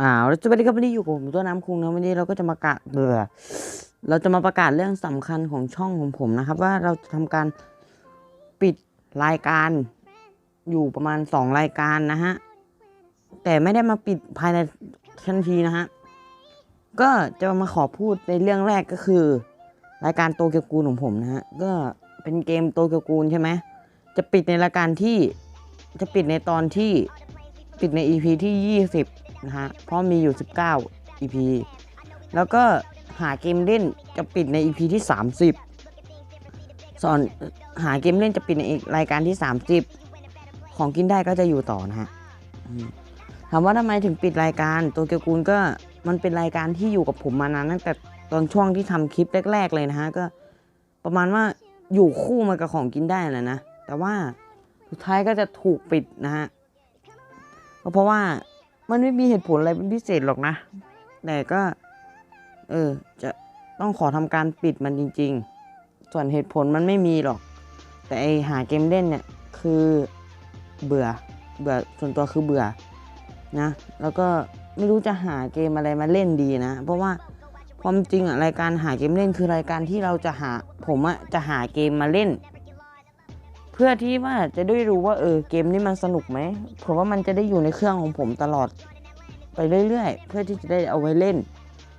อ่าแล้วสวัสดีครับวันนี้อยู่กับผมตัวน้ำคุงนะวันนี้เราก็จะมากะเบื่อเราจะมาประกาศเรื่องสำคัญของช่องของผมนะครับ ว่าเราจะทำการปิดรายการอยู่ประมาณสองรายการนะฮะแต่ไม่ได้มาปิดภายในทันทีนะฮะก็จะมาขอพูดในเรื่องแรกก็คือ รายการโตเกียวกูของผมนะฮะก็เป็นเกมโตเกียวกูใช่ไหมจะปิดในรายการที่จะปิดในตอนที่ปิดใน EP ที่ 20 นะฮะ เพราะมีอยู่ 19 EP แล้วก็หาเกมเล่นจะปิดใน EP ที่ 30ส่วนหาเกมเล่นจะปิดในรายการที่ 30 ของกินได้ก็จะอยู่ต่อนะฮะถามว่าทำไมถึงปิดรายการตัวเกียวกูลก็มันเป็นรายการที่อยู่กับผมมานานตั้งแต่ตอนช่วงที่ทำคลิปแรก ๆ เลยนะฮะ ก็ประมาณว่าอยู่คู่มากับของกินได้แหละนะ แต่ว่าสุดท้ายก็จะถูกปิดนะฮะก็เพราะว่า มันไม่มีเหตุผลอะไรเป็นพิเศษหรอกนะ แต่ก็ เออ จะต้องขอทำการปิดมันจริง ๆ ส่วนเหตุผลมันไม่มีหรอก แต่ไอหาเกมเล่นเนี่ยคือเบื่อ เบื่อส่วนตัวคือเบื่อนะ แล้วก็ไม่รู้จะหาเกมอะไรมาเล่นดีนะ เพราะว่าความจริงอะรายการหาเกมเล่นคือรายการที่เราจะหาผมอะจะหาเกมมาเล่น เพื่อที่ว่าจะได้รู้ว่าเออเกมนี้มันสนุกไหมผมว่ามันจะได้อยู่ในเครื่องของผมตลอดไปเรื่อยๆ เพื่อที่จะได้เอาไว้เล่น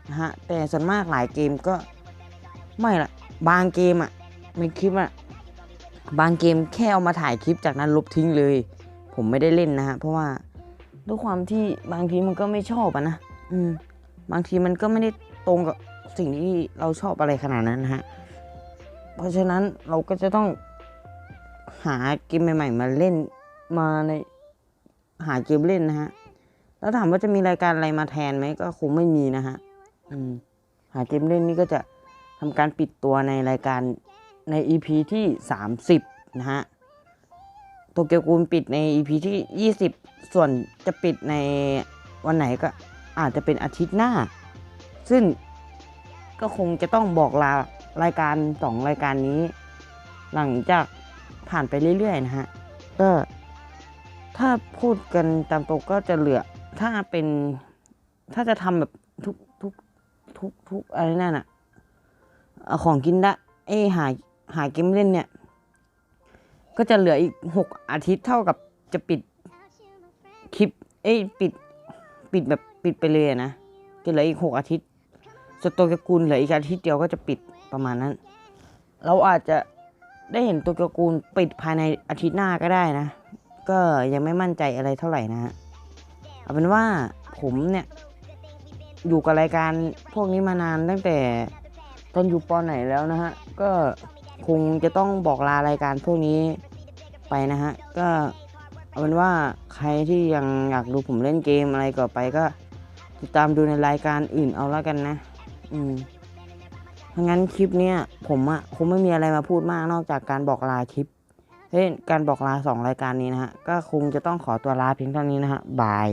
นะฮะแต่ส่วนมากหลายเกมก็ไม่ละบางเกมอะในคลิปอะบางเกมแค่เอามาถ่ายคลิปจากนั้นลบทิ้งเลย ผมไม่ได้เล่นนะฮะเพราะว่าด้วยความที่บางทีมันก็ไม่ชอบอะนะอืมบางทีมันก็ไม่ได้ตรงกับสิ่งที่เราชอบอะไรขนาดนั้นนะฮะเพราะฉะนั้นเราก็จะต้อง หาเกมใหม่ ๆ มาเล่นมาในหาเกมเล่นนะฮะ แล้วถามว่าจะมีรายการอะไรมาแทนไหมก็คงไม่มีนะฮะอืมหาเกมเล่นนี่ก็จะทำการปิดตัวในรายการใน EP ที่ 30 นะฮะโตเกียวกูลปิดใน EP ที่ 20 ส่วนจะปิดในวันไหนก็อาจจะเป็นอาทิตย์หน้า ซึ่งก็คงจะต้องบอกลารายการสองรายการนี้ หลังจาก ผ่านไปเรื่อยๆนะฮะก็ถ้าพูดกันตามตรงก็จะเหลือ ถ้าเป็นถ้าจะทำแบบทุกทุกทุกทุกอะไรนั่นอะของกินได้เอ้หาหาเกมเล่นเนี่ย ก็จะเหลืออีกหกอาทิตย์เท่ากับจะปิดคลิป เอ้ปิดปิดแบบปิดไปเลยนะจะเหลืออีกหกอาทิตย์สตัวเกกูลเหลืออีกอาทิตย์เดียวก็จะปิดประมาณนั้น เราอาจจะ ได้เห็นตัวเกียวกูลปิดภายในอาทิตย์หน้าก็ได้นะ ก็ยังไม่มั่นใจอะไรเท่าไหร่นะฮะเอาเป็นว่าผมเนี่ยอยู่กับรายการพวกนี้มานานตั้งแต่ตอนอยู่ปอไหนแล้วนะฮะ ก็คงจะต้องบอกลารายการพวกนี้ไปนะฮะ ก็เอาเป็นว่าใครที่ยังอยากดูผมเล่นเกมอะไรก็ไปก็ติดตามดูในรายการอื่นเอาแล้วกันนะ อืม เพราะงั้นคลิปเนี้ยผมอะคงไม่มีอะไรมาพูดมากนอกจากการบอกลาคลิปเฮ้ยการบอกลาสองรายการนี้นะฮะก็คงจะต้องขอตัวลาเพียงเท่านี้นะฮะบาย